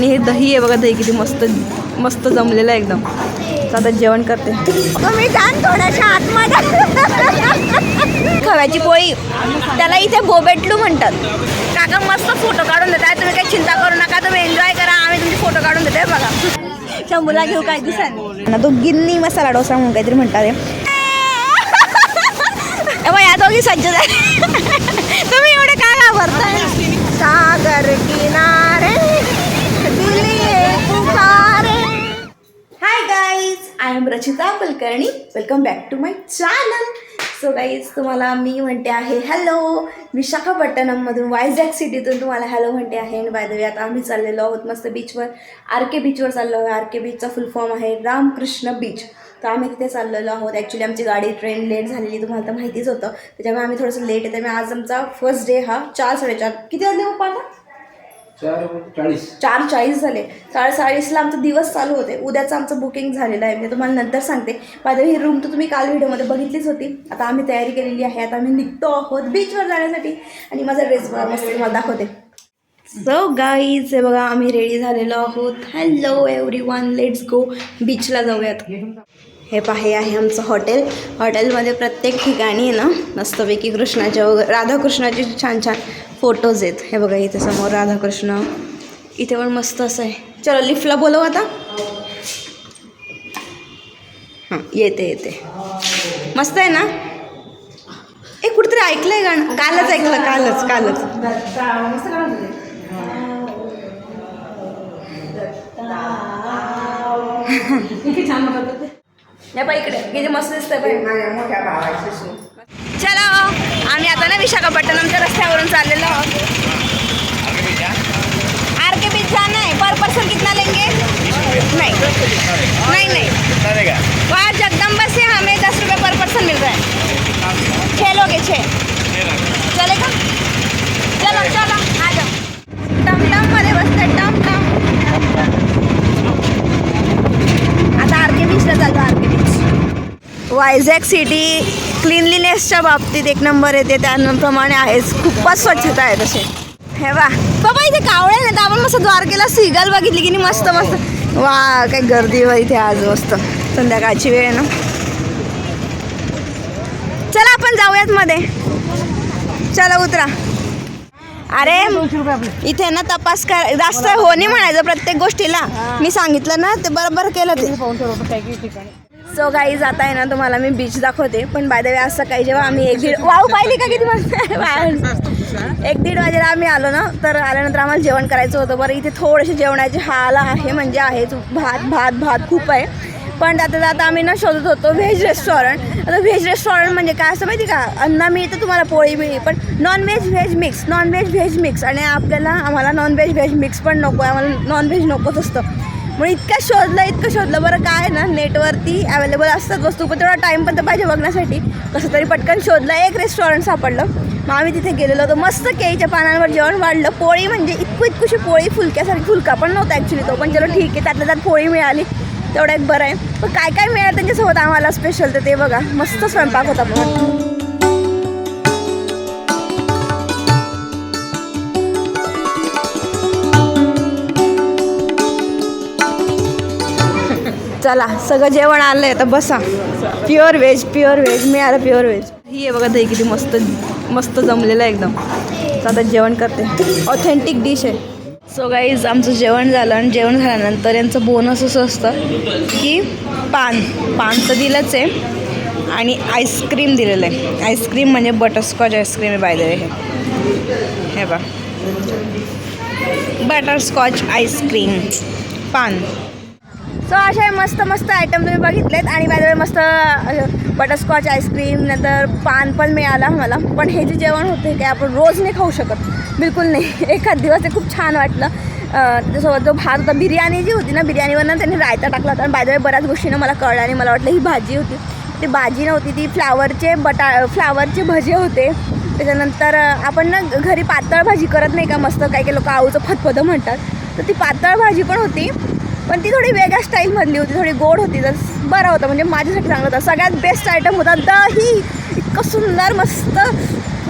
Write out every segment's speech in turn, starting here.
आणि हे दही आहे बघा दही किती मस्त मस्त जमलेलं आहे एकदम. आता जेवण करते. तुम्ही थोड्याशा आतमध्ये. खव्याची पोळी त्याला इथे बोबेटलू म्हणतात. काका मस्त फोटो काढून देत आहे तुम्ही काही चिंता करू नका तुम्ही एन्जॉय करा. आम्ही तुमचे फोटो काढून देतोय बघा. शंभूला घेऊ काय दिसाने ना तो गिन्नी मसाला डोसा म्हणून काहीतरी म्हणतात या दोघी सज्ज झाले. तुम्ही एवढे का घाबरताय? Rachita Kulkarni. Welcome back to my channel so guys तुम्हाला मी म्हणते आहे हॅलो विशाखापट्टणममधून वायझॅक सिटीतून तुम्हाला हॅलो म्हणते आहे. आणि बाय द वे आता आम्ही चाललेलो आहोत मस्त बीचवर आर के बीचवर चाललो आहे आर के बीचचा फुल फॉर्म आहे रामकृष्ण बीच तर आम्ही तिथे चाललेलो आहोत. ॲक्च्युली आमची गाडी ट्रेन लेट झालेली तुम्हाला तर माहितीच होतं. त्याच्यामुळे आम्ही थोडंसं लेट आहे त्यामुळे आज आमचा फर्स्ट डे हा चार साडेचार. किती वाजले पप्पा आता? चार चाळीस. चार चाळीस झाले. साडे चाळीसला आमचा दिवस चालू होते. उद्याचं आमचं बुकिंग झालेलं आहे. मी तुम्हाला नंतर सांगते. माझं ही रूम तर तुम्ही काल व्हिडिओमध्ये बघितलीच होती. आता आम्ही तयारी केलेली आहे. आता आम्ही निघतो आहोत बीचवर जाण्यासाठी. आणि माझा ड्रेस मस्त तुम्हाला दाखवते. सो गाईज हे बघा आम्ही रेडी झालेलो आहोत. Hello everyone let's go बीचला जाऊयात. हे पाहे आहे आमचं हॉटेल. हॉटेलमध्ये प्रत्येक ठिकाणी आहे ना मस्तपैकी कृष्णाच्या वगैरे राधाकृष्णाचे छान छान फोटोज आहेत. हे बघा इथे समोर राधाकृष्ण. इथे पण मस्त असं आहे. चलो लिफ्टला बोलव आता. हां येते येते. मस्त आहे ना? ए कुठेतरी ऐकलंय गाणं. कालच ऐकलं कालच कालच. नाही पण इकडे. किती मस्त चला आम्ही आता ना विशाखापट्टणमच्या रस्त्यावरून चाललेलो आहोत. आर के बीच जाना है पर पर्सन कितना लेंगे? नहीं. नहीं नहीं. वहाँ जगदम्बा से हमें दस रुपये पर पर्सन मिल रहा है. छः लोग हैं छः चलेगा? चलो चलो आ जाओ टमटममध्ये बसते टमटम आता आर के बीचला चालतो R K beach Vizag city क्लिनलीनेसच्या बाबतीत एक नंबर येते त्याप्रमाणे आहेच. खूपच स्वच्छता आहे तसे हे वा बाबा इथे कावळे नाही तर आपण मस्त द्वारकेला सिगल बघितली की नाही? मस्त मस्त. वा काय गर्दी वा इथे आज. मस्त. संध्याकाळची वेळ आहे ना? चला आपण जाऊयात मध्ये. चला उतरा. अरे इथे ना तपास कर. जास्त हो नाही म्हणायचं प्रत्येक गोष्टीला. मी सांगितलं ना ते बरोबर केलं ते. सो गाईज आता आहे ना तुम्हाला मी बीच दाखवते. पण बाय द वे आज सकाळी जेव्हा आम्ही एक दीड वाव पाहिली का किती मस्त? एक दीड वाजेला आम्ही आलो ना तर आल्यानंतर आम्हाला जेवण करायचं होतं. बरं इथे थोडेसे जेवणाचे हाल आहे म्हणजे आहेच. भात भात भात खूप आहे. पण आता जाता आम्ही ना शोधत होतो व्हेज रेस्टॉरंट आता व्हेज रेस्टॉरंट म्हणजे काय असं माहिती का? अन्न मिळतं तुम्हाला पोळी मिळी पण non veg veg mix non veg veg mix आणि आपल्याला आम्हाला नॉन व्हेज व्हेज मिक्स पण नको आहे. आम्हाला नॉन व्हेज नकोच असतं. म्हणून इतकं शोधलं इतकं शोधलं. बरं काय ना नेटवरती अवेलेबल असतात वस्तू पण तेवढा टाईम पण तर पाहिजे बघण्यासाठी. कसं तरी पटकन शोधलं एक रेस्टॉरंट सापडलं. मग आम्ही तिथे गेलेलो होतो. मस्त केळीच्या पानांवर जेवण वाढलं. पोळी म्हणजे इतकं इतकुशी पोळी फुलक्यासारखी फुलका पण नव्हता ॲक्च्युली तो पण चलो ठीक आहे त्यातल्या त्यात पोळी मिळाली. तेवढं एक बरं आहे. पण काय काय मिळालं त्यांच्यासोबत आम्हाला स्पेशल तर ते बघा. मस्त स्वयंपाक होता पण. चला सगळं जेवण आलं आहे तर बसा. प्युअर व्हेज प्युअर व्हेज मिळालं प्युअर व्हेज ही आहे बघा दही किती मस्त मस्त जमलेलं आहे एकदम. तर आता जेवण करते. ऑथेंटिक डिश आहे. सो गाईज आमचं जेवण झालं आणि जेवण झाल्यानंतर यांचं बोनस असं असतं की पान. पान तर दिलंच आहे आणि आईस्क्रीम दिलेलं आहे. आईस्क्रीम म्हणजे बटरस्कॉच आईस्क्रीम आहे बायदे हे हे बा बटरस्कॉच आईस्क्रीम पान. सो असे मस्त मस्त आयटम तुम्ही बघितलेत आणि माझ्याकडे मस्त बटरस्कॉच आईस्क्रीम नंतर पान पण मिळाला मला पण हे जे जेवण होते ते आपण रोज नाही खाऊ शकत. बिलकुल नाही. एखाद दिवस ते खूप छान वाटलं. त्याच्यासोबत जो भात होता बिर्याणी जी होती ना बिर्याणीवरनं त्यांनी रायता टाकला होता. आणि बाय बऱ्याच गोष्टीनं मला कळलं आणि मला वाटलं ही भाजी होती. ती भाजी नव्हती ती फ्लावरचे बटा फ्लावरचे भजे होते. त्याच्यानंतर आपण ना घरी पातळ भाजी करत नाही का मस्त? काही काही लोक आऊचं फतफदं म्हणतात. तर ती पातळ भाजी पण होती. पण ती थोडी वेगळ्या स्टाईलमधली होती थोडी गोड होती तर बरं होतं. म्हणजे माझ्यासाठी चांगलं होतं. सगळ्यात बेस्ट आयटम होता दही. इतकं सुंदर मस्त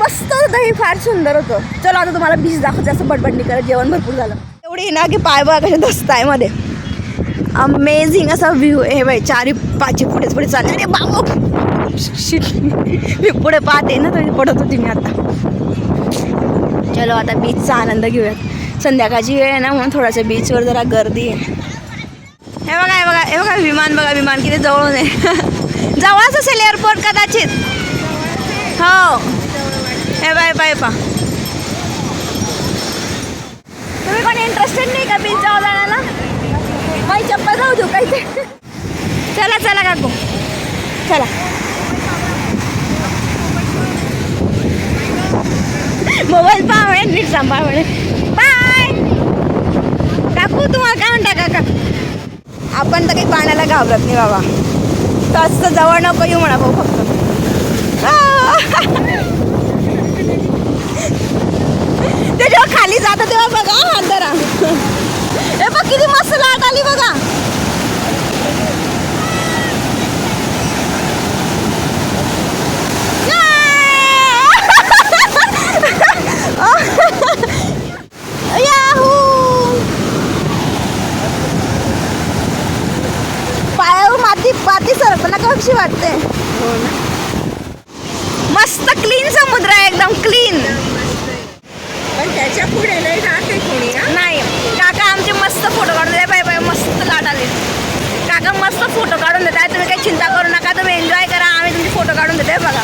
मस्त दही फार सुंदर होतं. चलो आता तुम्हाला बीच दाखवते असं बडबडणी करत जेवण भरपूर झालं. एवढी ना की पाय बघा कसे दसत आहे मध्ये. अमेझिंग असा व्ह्यू आहे. बाई चारी पाची पुढेच पुढे चालले. अरे बाबा! मी पुढे पाहते ना तरी पडत होती मी आता. चलो आता बीचचा आनंद घेऊयात. संध्याकाळची वेळ आहे ना म्हणून थोडासा बीचवर जरा गर्दी आहे. हे बघा हे बघा हे बघा विमान बघा विमान किती जवळून आहे. जवळच असेल एअरपोर्ट कदाचित. हो. हे बाय बाय पा तुम्ही कोणी इंटरेस्टेड नाही का बीच जाऊ जाण्याला? माझी चप्पल जाऊ देऊ काही ते. चला चला काकू. चला. मोबाईल पाहा म्हणे नीट सांभाळ म्हणे बाय. काकू तुम्हाला काय म्हणता काका? आपण तर काही पाण्याला घाबरत नाही बाबा. तसं तर जवळ नको येऊ म्हणा भाऊ फक्त. ते जेव्हा खाली जातं तेव्हा बघा हा जरा हे बघ किती मस्त लाट आली बघा. कशी वाटते? मस्त क्लीन समुद्र आहे एकदम क्लीन पण त्याच्या पुढे नाही जाते कोणी नाही. काका आमचे मस्त फोटो काढून देते बाय बाय मस्त लाट आली. काका मस्त फोटो काढून देत आहे तुम्ही काही चिंता करू नका. तुम्ही एन्जॉय करा. आम्ही तुमचे फोटो काढून देते बघा.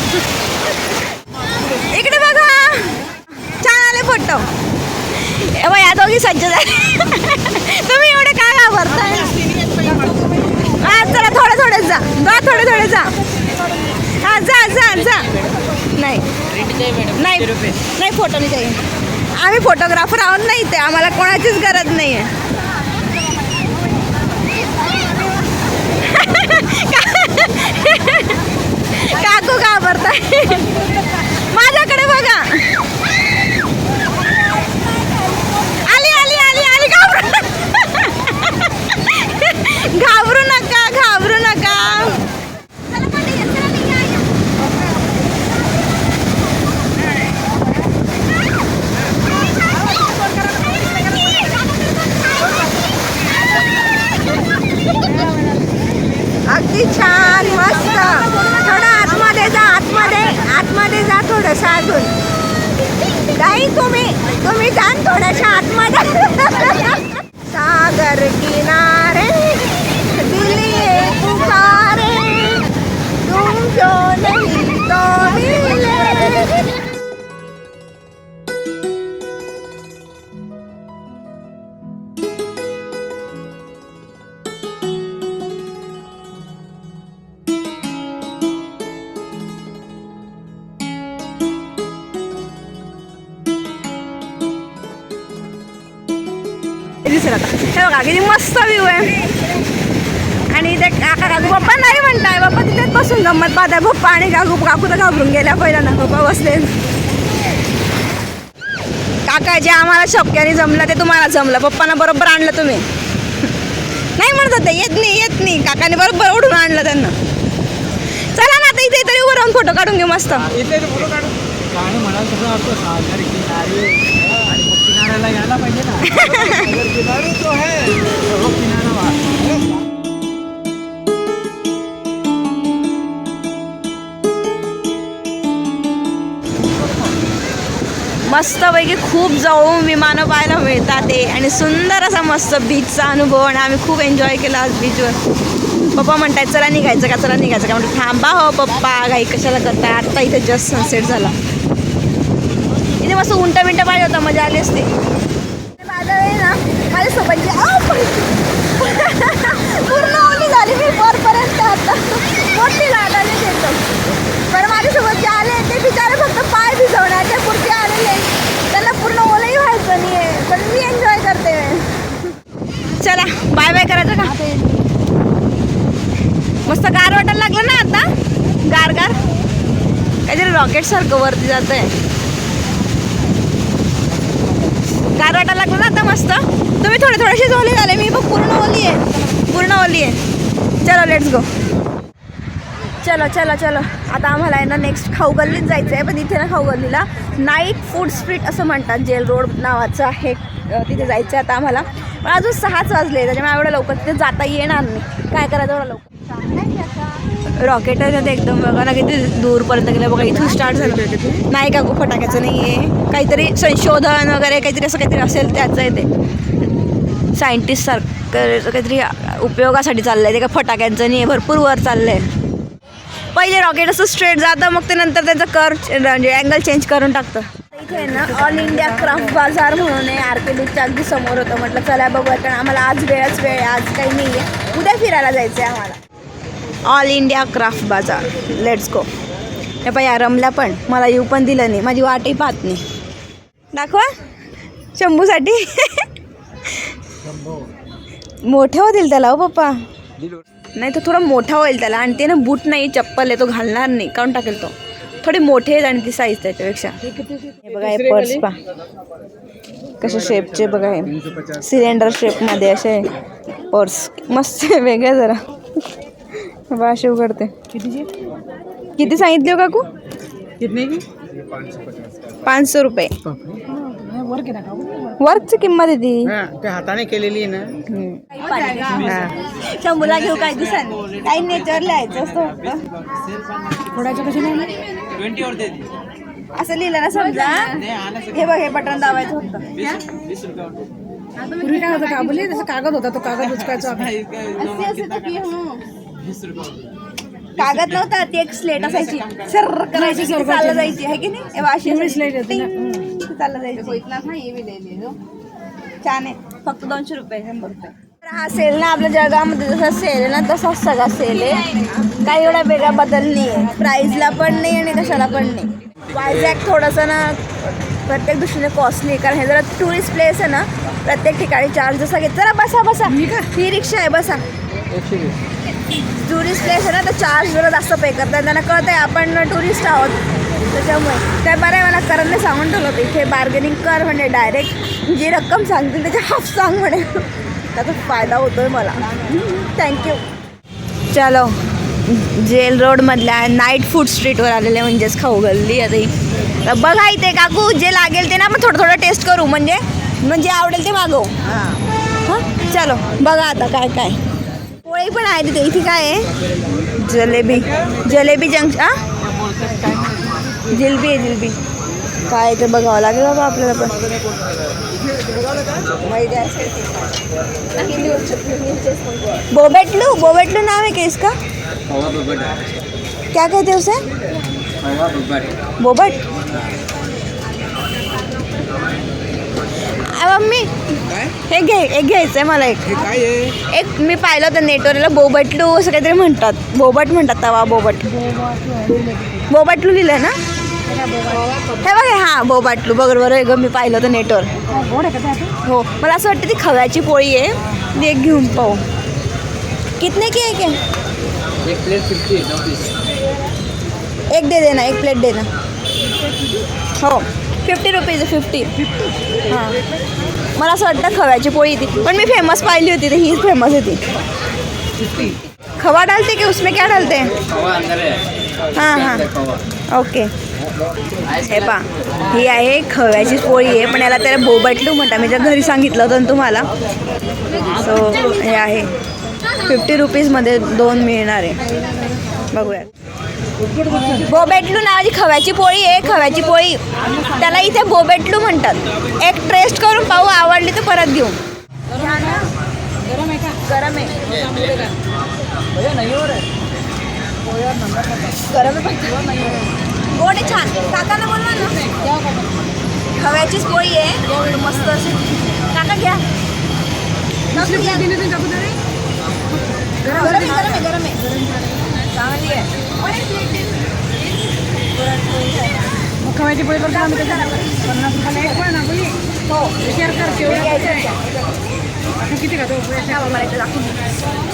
इकडे बघा. छान आले फोटो या दोघी सज्ज झाले. तुम्ही एवढे का घाबरताय? हा थोडं थोडं जा. जा थोडं थोडं जा. हा जा जा जा. नाही. नाही नाही फोटो नाही चाहिए आम्ही फोटोग्राफर आहोत नाही ते आम्हाला कोणाचीच गरज नाही आहे काकू घाबरताय माझ्याकडे बघा आली आली आली आली घाबरू घाबरू नका घाबरू नका अगदी छान मस्त थोडं आतमध्ये जा आतमध्ये आतमध्ये जा थोडंसं अजून नाही तुम्ही तुम्ही जाण थोड्याशा आतमध्ये. सागर किनारे. दिसेल आता. हे बघा किती मस्त व्ह्यू आहे. आणि ते काका काकू पप्पा नाही म्हणताय बाप्पा तिथेच बसून गंमत पाहताय. पप्पा आणि काकू काकू तर घाबरून गेल्या पहिला ना पप्पा बसले. काका जे आम्हाला शक्याने जमलं ते तुम्हाला जमलं. पप्पांना बरोबर आणलं तुम्ही. नाही म्हणत होते येत नाही येत नाही. काकाने बरोबर ओढून आणलं त्यांना. चला ना आता इथे तरी उभं राहून फोटो काढून घेऊ मस्त. किनाऱ्याला यायला पाहिजे ना. मस्तपैकी खूप जवळून विमानं पाहायला मिळतात ते. आणि सुंदर असा मस्त बीचचा अनुभव आणि आम्ही खूप एन्जॉय केला आज बीचवर पप्पा म्हणतायत चला निघायचं का? चला निघायचं का? म्हणजे थांबा हो पप्पा. घाई कशाला करताय? आत्ता इथे जस्ट सनसेट झाला. इथे मस्त उंट बिंट पाहिजे होता मजा आली असते. माझं आहे ना माझ्यासोबत जे- आऊ, पूर्ण ओली झाली मी वरपर्यंत आता. मोठी लाट आली तिथं बरं माझ्यासोबत जे आले ते बिचारे फक्त पाय भिजवण्याच्या पुरते आलेले. त्यांना पूर्ण ओलंही व्हायचं नाही आहे पण मी एन्जॉय करते. चला बाय बाय करायचं का मस्त गार वाटायला लागलं ना आता? गार गार काहीतरी रॉकेटसारखं वरती जात आहे गार लागला ना आता मस्त. तुम्ही थोडे थोडेसे ओले झाले मी बघ पूर्ण ओली आहे. पूर्ण ओली आहे. चलो लेट्स गो चलो चलो चलो. आता आम्हाला आहे ना नेक्स्ट खाऊ गल्लीत जायचं आहे पण इथे ना खाऊ गल्लीला नाईट फूड स्ट्रीट असं म्हणतात जेल रोड नावाचं आहे. तिथे जायचं आहे आता आम्हाला. पण अजून सहाच वाजले त्याच्यामुळे एवढं लवकर तिथे जाता येणार नाही. काय करायचं एवढं लवकर? रॉकेट आहे ना ते एकदम बघा ना किती दूरपर्यंत गेलं. बघा इथून स्टार्ट झालं. नाही का गो फटाक्याचं नाही आहे काहीतरी संशोधन वगैरे काहीतरी असं काहीतरी असेल त्याचं आहे ते. सायंटिस्ट सारखं काहीतरी उपयोगासाठी चाललंय ते का फटाक्यांचं नाही आहे भरपूर वर चाललंय. पहिले रॉकेट असं स्ट्रेट जातं मग ते नंतर त्याचं कर म्हणजे अँगल चेंज करून टाकतं. इथे आहे ना ऑल इंडिया क्राफ्ट बाजार म्हणून आहे. आर के बीच्या अगदी समोर होतं. म्हटलं चला बघूया. कारण आम्हाला आज वेळच वेळ आहे. आज काही नाही आहे उद्या फिरायला जायचं आहे आम्हाला. ऑल इंडिया क्राफ्ट बाजार लेट्स गो हे पण या रमल्या पण. मला येऊ पण दिलं नाही. माझी वाटही पाहत नाही. दाखवा. शंभूसाठी. मोठे होतील त्याला हो पप्पा. नाही तो थोडा मोठा होईल त्याला. आणि ते ना बूट नाही चप्पल आहे तो घालणार नाही. काढून टाकेल तो. थोडे मोठे आहेत आणि ती साईज त्याच्यापेक्षा. हे बघा हे पर्स पा कसे शेपचे बघा हे. सिलेंडर शेपमध्ये असे पर्स मस्त आहे, वेगळे जरा. बा असे उघडते. किती सांगितले हो काकू? कितने की? पाचशे रुपये. वर की नका वर्कची किंमत आहे ती. ते हाताने केलेली आहे ना. हा. शंभूला घेऊ काही दिवसांनी काही नेचर लिहायचं असतं थोड्याच्या कशी नाही असं लिहिलं ना समजा? हे बघ हे बटन दाबायचं होतं पूर्वी काय होतं काबुली? तसं कागद होता तो कागद उचकायचो हं. कागद नव्हता ती एक स्लेट असायची. सर करायची चाललं जायची आहे की नाही? हे अशी slate होती ना. टिंग, ती चाललं जायची. छान आहे. फक्त दोनशे रुपये शंभर रुपये. हा सेल ना आपल्या जगामध्ये जसा सेल आहे ना तसाच सगळा सेल आहे. काही एवढा वेगळा बदल नाही आहे. प्राईजला पण नाही आणि कशाला पण नाही. वायझॅक थोडंसं ना प्रत्येक दृष्टीने कॉस्टली कारण हे जरा टुरिस्ट प्लेस आहे ना प्रत्येक ठिकाणी चार्ज जसा घेत जरा बसा बसा. ही रिक्षा आहे बसा. टुरिस्ट प्लेस आहे ना तर चार्ज जरा जास्त पे करतात. त्यांना कळत आहे आपण टुरिस्ट आहोत. त्याच्यामुळे. काय बरं आहे मला करणं सांगून ठेवलं होतं. इथे बार्गेनिंग कर म्हणजे डायरेक्ट जी रक्कम सांगतील त्याच्या हाफ सांग म्हणे. त्याचा फायदा होतोय मला. थँक्यू चलो जेल रोडमधल्या नाईट फूड स्ट्रीटवर आलेले म्हणजेच खाऊ गल्ली आता ही. बघा इथे काकू जे लागेल ते ना आपण थोडं थोडं टेस्ट करू म्हणजे म्हणजे आवडेल ते मागवू. हां? चलो बघा आता काय काय. पोळी पण आहे तिथे इथे काय आहे? जलेबी. जलेबी जंक्शन जिलबी आहे जिलबी. काय आहे ते बघावं लागेल बाबा आपल्याला पण. बोबेटलू बोबेटलू नाव है क्या इसका क्या कहते उसे? बोबट. मम्मी हे घे एक घ्यायचं आहे मला एक. आहे? एक मी पाहिलं होतं नेटवरला बोबटलू असं काहीतरी म्हणतात. बोबट म्हणतात तवा बोबट. बोबटलू लिहिलं ना? हे बघ हे, हा बोबाटलू बरोबर आहे ग मी पाहिलं होतं नेटवर? हो. मला असं वाटतं ती खव्याची पोळी आहे. ती एक घेऊन पाहू. कितने की एक आहे एक प्लेट फिफ्टी नौ एक दे देना एक प्लेट देना हो. Fifty rupees fifty. हां. मला असं वाटतं खव्याची पोळी ती पण मी फेमस पाहिली होती तर हीच फेमस होती. खवा डालते की उसमें क्या डालते? हैं खवा अंदर है हां. हां ओके हे पा ही आहे खव्याची पोळी आहे पण याला त्याला बोबटलू म्हणतात मी त्या घरी सांगितलं होतं तुम्हाला. सो हे आहे. फिफ्टी रुपीजमध्ये दोन मिळणार आहे. बघूयात. बोबेटलू नावाची खव्याची पोळी आहे खव्याची पोळी. त्याला इथे बोबेटलू म्हणतात. एक टेस्ट करून पाहू आवडली तर परत घेऊ. गरम आहे गरम आहे. गोड आहे छान. काकांना बोलवा ना. हव्याचीच पोळी आहे. मस्त अशी. काका घ्या. गरम आहे गरम आहे गरम आहे. चांगली आहे. मग खवायची पोळी करतो आम्ही त्याच्यात पन्नास रुपयाला एक पण ना पोळी हो विचार कर किती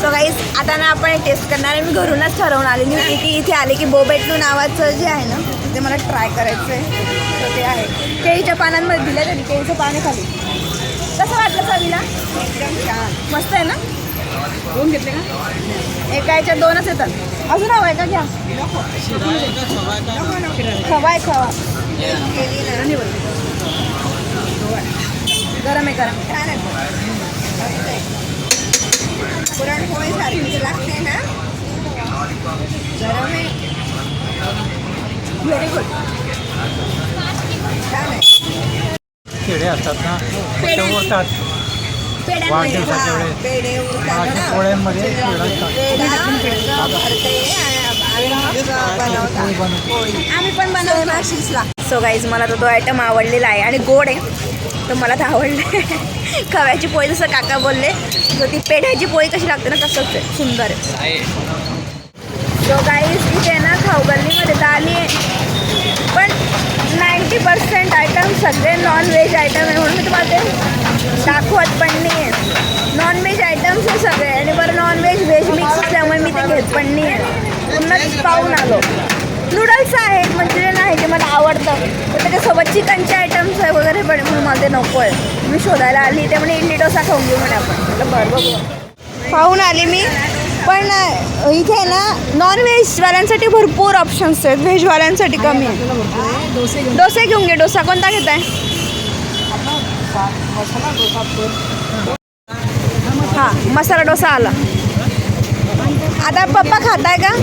सो गाईज आता ना आपण टेस्ट करणार आहे. मी घरूनच ठरवून आलेली होती की इथे आले की बोबेटलू नावाचं जे आहे ना ते मला ट्राय करायचं आहे तर ते आहे. केळीच्या पानांमध्ये दिलं तरी केळीचं पान आहे खाली. कसं वाटलं चवीला? एकदम छान. मस्त आहे ना? दोन घेतले का? एका याच्यात दोनच येतात. अजून हवं आहे का? घ्या. खवा आहे खवा गरम आहे गरम. पुरणपोळी सारखी लागते ना गरम आहे. व्हेरी गुड छान आहे. खेडे असतात ना ते ओढतात वाढदिवसाच्या वेळेस. पेढे उरतात. पोळ्यांमध्ये पेढा आम्ही पण बनवतो सो गाईज मला तर तो आयटम आवडलेला आहे आणि गोड आहे. तर मला तर आवडले खव्याची पोळी जसं काका बोलले तर ती पेढ्याची पोळी कशी लागते ना तसंच आहे. सुंदर आहे. सो गाईज इथे ना खाऊगल्लीमध्ये तर आली आहे पण नाईंटी पर्सेंट आयटम सगळे नॉन व्हेज आयटम आहे म्हणून मी तुम्हाला ते दाखवत पण नाही आहे नॉन व्हेज आयटम्स आहे सगळे आणि बरं नॉन व्हेज व्हेज मिक्स असल्यामुळे मी ते घेत पण नाही आहे पुन्हाच पाहून आलो. नूडल्स आहेत मंचुरियन आहे जे मला आवडतं. तर त्याच्यासोबत चिकनचे आयटम्स आहे वगैरे पण मला ते नको आहे मी शोधायला आली त्यामुळे इडली डोसा खाऊन घेऊ म्हणे आपण. म्हटलं बरं बघू पाहून आले मी. पण इथे ना नॉन व्हेजवाल्यांसाठी भरपूर ऑप्शन्स आहेत. व्हेजवाल्यांसाठी कमी आहे. डोसे घेऊन घे. डोसा कोणता घेत आहे हां मसाला डोसा आला. आता पप्पा खाताय का?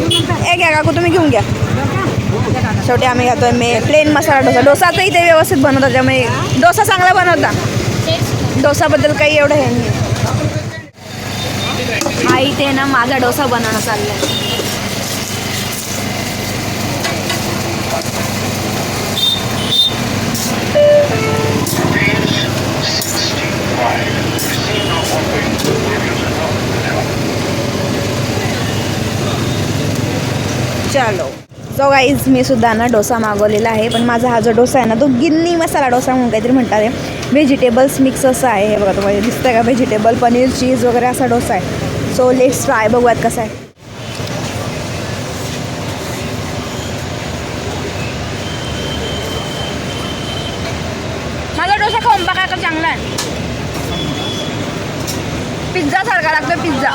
एक घ्या काकू तुम्ही घेऊन घ्या. शेवटी आम्ही खातोय मे प्लेन मसाला डोसा. डोसा तर इथे व्यवस्थित बनवतात त्यामुळे डोसा चांगला बनवता. डोसाबद्दल काही एवढं हे नाही. हा इथे ना माझा डोसा बनवणं चाललंय. चलो. सो गाईज मी सुद्धा ना डोसा मागवलेला आहे पण माझा हा जो डोसा आहे ना तो गिन्नी मसाला डोसा म्हणून काहीतरी म्हणतात आहे. व्हेजिटेबल्स मिक्स असं आहे. हे बघा तुम्हाला दिसतंय का? व्हेजिटेबल पनीर चीज वगैरे असा डोसा आहे. सो लेट्स ट्राय बघूयात कसा आहे. माझा डोसा खाऊन बघा का चांगला आहे. पिझ्झा सारखा लागतो पिझ्झा